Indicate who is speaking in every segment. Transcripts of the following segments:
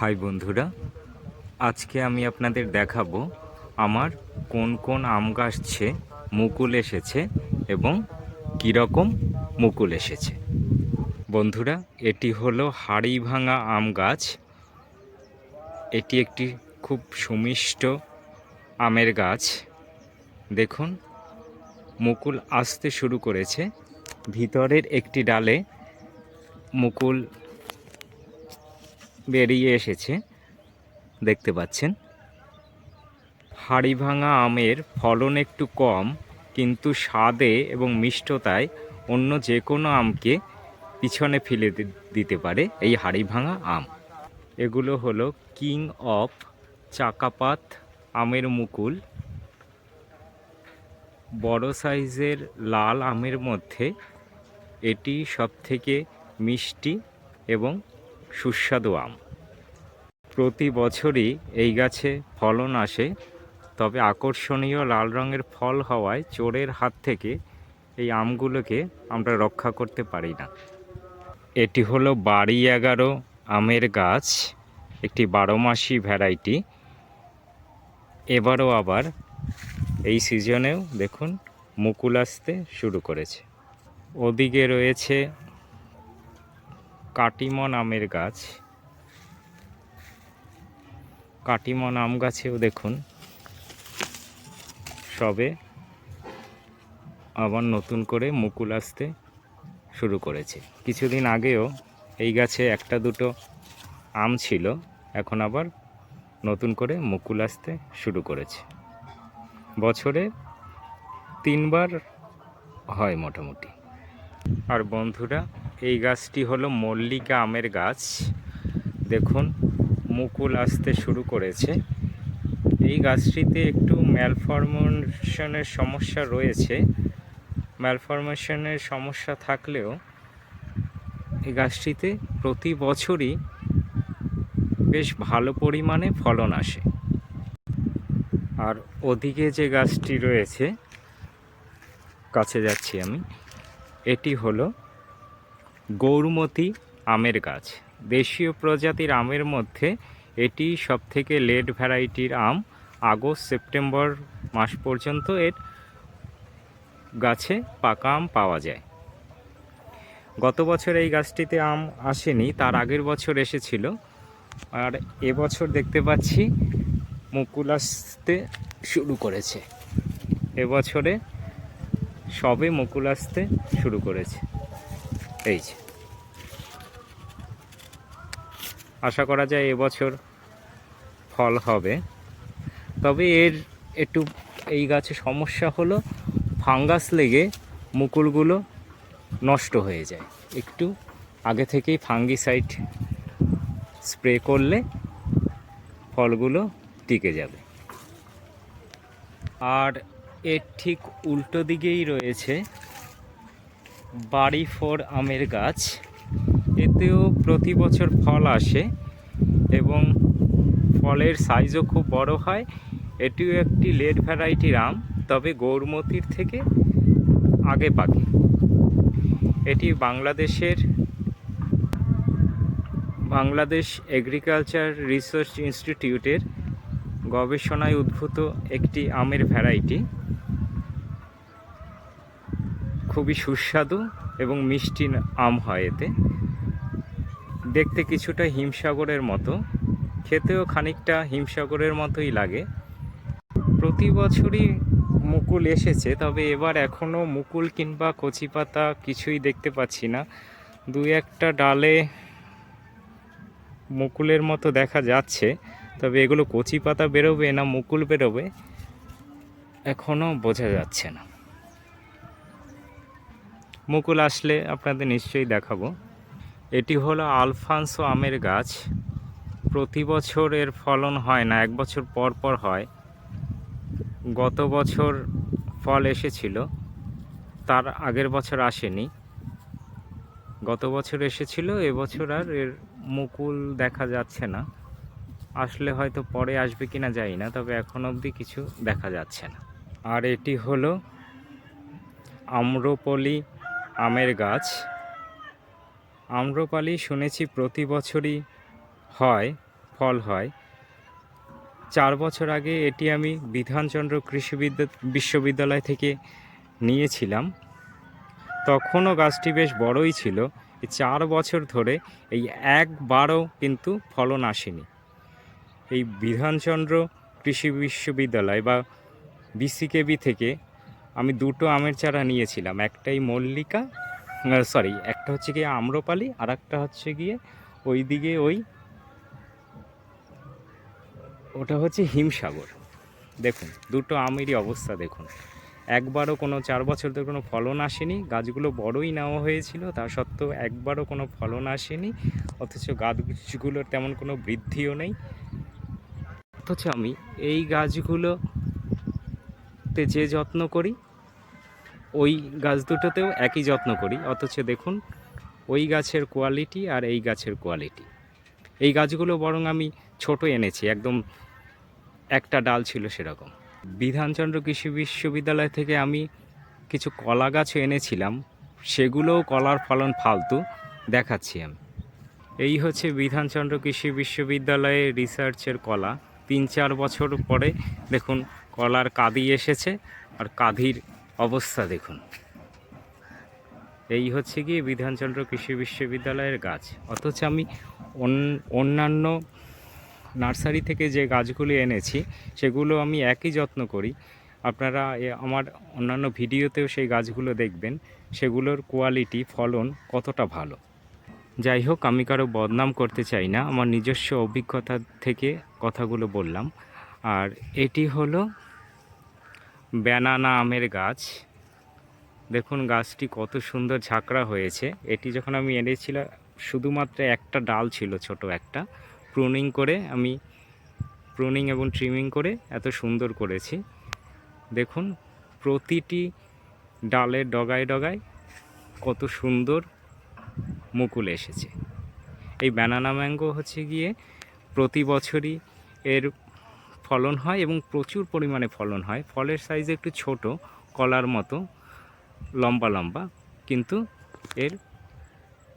Speaker 1: High বন্ধুরা, আজকে আমি আপনাদের দেখাবো আমার কোন কোন আম গাছে মুকুল এসেছে এবং কীরকম মুকুল এসেছে। বন্ধুরা, এটি হলো হাড়ি ভাঙা আম গাছ। এটি একটি খুব সুমিষ্ট আমের গাছ। দেখুন, মুকুল আসতে শুরু করেছে। ভিতরের একটি ডালে মুকুল বেরিয়ে এসেছে। দেখতে পাচ্ছেন। হাড়ি ভাঙা আমের ফলন একটু কম, কিন্তু স্বাদে এবং মিষ্টতায় অন্য যে কোনো আমকে পিছনে ফেলে দিতে পারে এই হাড়ি ভাঙা আম। এগুলো হলো কিং অফ চাকাপাত আমের মুকুল। বড় সাইজের লাল আমের মধ্যে এটি সবথেকে মিষ্টি এবং সুস্বাদু আম। প্রতি বছরই এই গাছে ফলন আসে, তবে আকর্ষণীয় লাল রঙের ফল হওয়ায় চোরের হাত থেকে এই আমগুলোকে আমরা রক্ষা করতে পারি না। এটি হলো বাড়ি এগারো আমের গাছ, একটি বারো মাসি ভ্যারাইটি। এবারও আবার এই সিজনেও দেখুন মুকুল আসতে শুরু করেছে। ওদিকে রয়েছে কাটিমন আমের গাছ। কাটিমন আম গাছেও দেখুন। সবে আবার নতুন করে মুকুল আসতে শুরু করেছে। কিছুদিন আগেও এই গাছে একটা দুটো আম ছিল, এখন আবার নতুন করে মুকুল আসতে শুরু করেছে। বছরে তিনবার হয় মোটামুটি। আর বন্ধুরা এই গাছটি হলো মল্লিকা আমের গাছ। দেখুন, মুকুল আসতে শুরু করেছে। এই গাছটিতে একটু ম্যালফরমেশনের সমস্যা রয়েছে। ম্যালফরমেশনের সমস্যা থাকলেও এই গাছটিতে প্রতি বছরই বেশ ভালো পরিমাণে ফলন আসে। আর ওদিকে যে গাছটি রয়েছে, কাছে যাচ্ছি আমি, এটি হলো গৌরমতি আমের গাছ। দেশীয় প্রজাতির আমের মধ্যে এটি সবথেকে লেট ভ্যারাইটির আম। আগস্ট, সেপ্টেম্বর মাস পর্যন্ত এর গাছে পাকা আম পাওয়া যায়। গত বছর এই গাছটিতে আম আসেনি, তার আগের বছর এসেছিল। আর এবছর দেখতে পাচ্ছি মুকুল আসতে শুরু করেছে। এবছরে সবে মুকুল আসতে শুরু করেছে। এই যে। আশা করা যায় এবছর ফল হবে। তবে এর একটু এই গাছে সমস্যা হলো, ফাঙ্গাস লেগে মুকুলগুলো নষ্ট হয়ে যায়। একটু আগে থেকেই ফাঙ্গিসাইড স্প্রে করলে ফলগুলো টিকে যাবে। আর এর ঠিক উল্টো দিকেই রয়েছে বাড়ি ফোর আমের গাছ। এতেও প্রতি বছর ফল আসে এবং ফলের সাইজও খুব বড় হয়। এটিও একটি লেট ভ্যারাইটির আম তবে গৌরমতির থেকে আগে পাকে। এটি বাংলাদেশের বাংলাদেশ এগ্রিকালচার রিসার্চ ইনস্টিটিউটের গবেষণায় উদ্ভূত একটি আমের ভ্যারাইটি খুবই সুস্বাদু এবং মিষ্টি আম হয় এতে। দেখতে কিছুটা হিমসাগরের মতো। খেতেও খানিকটা হিমসাগরের মতোই লাগে। প্রতি বছরই মুকুল এসেছে, তবে এবার এখনও মুকুল কিংবা কচি পাতা কিছুই দেখতে পাচ্ছি না। দুই একটা ডালে মুকুলের মতো দেখা যাচ্ছে, তবে এগুলো কচি পাতা বেরোবে না মুকুল বেরোবে এখনও বোঝা যাচ্ছে না। মুকুল আসলে আপনাদের নিশ্চয়ই দেখাবো। এটি হলো আলফানসো আমের গাছ। প্রতি বছর এর ফলন হয় না, এক বছর পর পর হয়। গত বছর ফল এসেছিল, তার আগের বছর আসেনি। গত বছর এসেছিল এবছর আর এর মুকুল দেখা যাচ্ছে না। আসলে হয়তো পরে আসবে কিনা জানি না, তবে এখন অবধি কিছু দেখা যাচ্ছে না। আর এটি হলো আম্রপলি আমের গাছ। আম্রপালি শুনেছি প্রতি বছরই হয়, ফল হয়। চার বছর আগে এটি আমি বিধানচন্দ্র কৃষি বিদ্যা, বিশ্ববিদ্যালয় থেকে নিয়েছিলাম। তখনও গাছটি বেশ বড়ই ছিল। চার বছর ধরে এই একবারও কিন্তু ফলন আসেনি। এই বিধানচন্দ্র কৃষি বিশ্ববিদ্যালয় বা বিসিকেবি থেকে আমি দুটো আমের চারা নিয়েছিলাম, একটাই মল্লিকা সরি একটা হচ্ছে গিয়ে আম্রপালি আর একটা হচ্ছে গিয়ে ওই দিকে ওই, ওটা হচ্ছে হিমসাগর। দেখুন, দুটো আমেরই অবস্থা দেখুন। একবারও কোনো চার বছর ধরে কোনো ফলন আসেনি, গাছগুলো বড়ই নেওয়া হয়েছিল, তা সত্ত্বেও একবারও কোনো ফলন আসেনি, অথচ গাছগুলোর তেমন কোনো বৃদ্ধিও নেই। অথচ আমি এই গাছগুলোতে যে যত্ন করি ওই গাছ দুটোতেও একই যত্ন করি, অথচ দেখুন, ওই গাছের কোয়ালিটি আর এই গাছের কোয়ালিটি এই গাছগুলো বরং আমি ছোট এনেছি, একদম একটা ডাল ছিল সেরকম। বিধানচন্দ্র কৃষি বিশ্ববিদ্যালয় থেকে আমি কিছু কলা গাছও এনেছিলাম, সেগুলোও কলার ফলন ফালতু, দেখাচ্ছি আমি। এই হচ্ছে বিধানচন্দ্র কৃষি বিশ্ববিদ্যালয়ে রিসার্চের কলা। তিন চার বছর পরে দেখুন, কলার কাঁদি এসেছে, আর কাদির অবস্থা দেখুন। এই হচ্ছে গিয়ে বিধানচন্দ্র কৃষি বিশ্ববিদ্যালয়ের গাছ। অথচ আমি অন্যান্য নার্সারি থেকে যে গাছগুলি এনেছি, সেগুলো আমি একই যত্ন করি। আপনারা আমার অন্যান্য ভিডিওতেও সেই গাছগুলো দেখবেন। সেগুলোর কোয়ালিটি ফলন কতটা ভালো। যাই হোক, আমি কারও বদনাম করতে চাই না। আমার নিজস্ব অভিজ্ঞতা থেকে কথাগুলো বললাম। আর এটি হলো ব্যানানা আমের গাছ। দেখুন গাছটি কত সুন্দর ঝাঁকড়া হয়েছে। এটি যখন আমি এনেছিলাম, শুধুমাত্র একটা ডাল ছিল, ছোট একটা। প্রুনিং করে আমি প্রুনিং এবং ট্রিমিং করে এত সুন্দর করেছি। দেখুন প্রতিটি ডালের ডগায় ডগায় কত সুন্দর মুকুল এসেছে। এই ব্যানানা ম্যাঙ্গো হচ্ছে গিয়ে প্রতি বছরই এর ফলন হয় এবং প্রচুর পরিমাণে ফলন হয়। ফলের সাইজ একটু ছোট, কলার মতো, লম্বা লম্বা, কিন্তু এর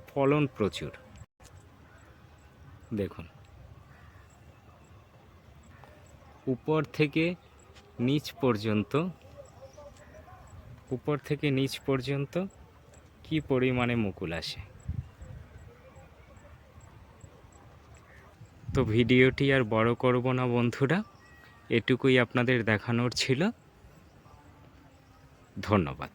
Speaker 1: ফলন প্রচুর। দেখুন। উপর থেকে নিচ পর্যন্ত, উপর থেকে নিচ পর্যন্ত কি পরিমাণে মুকুল আসে? তো ভিডিওটি আর বড় করব না বন্ধুরা। এটুকুই আপনাদের দেখানোর ছিল। ধন্যবাদ।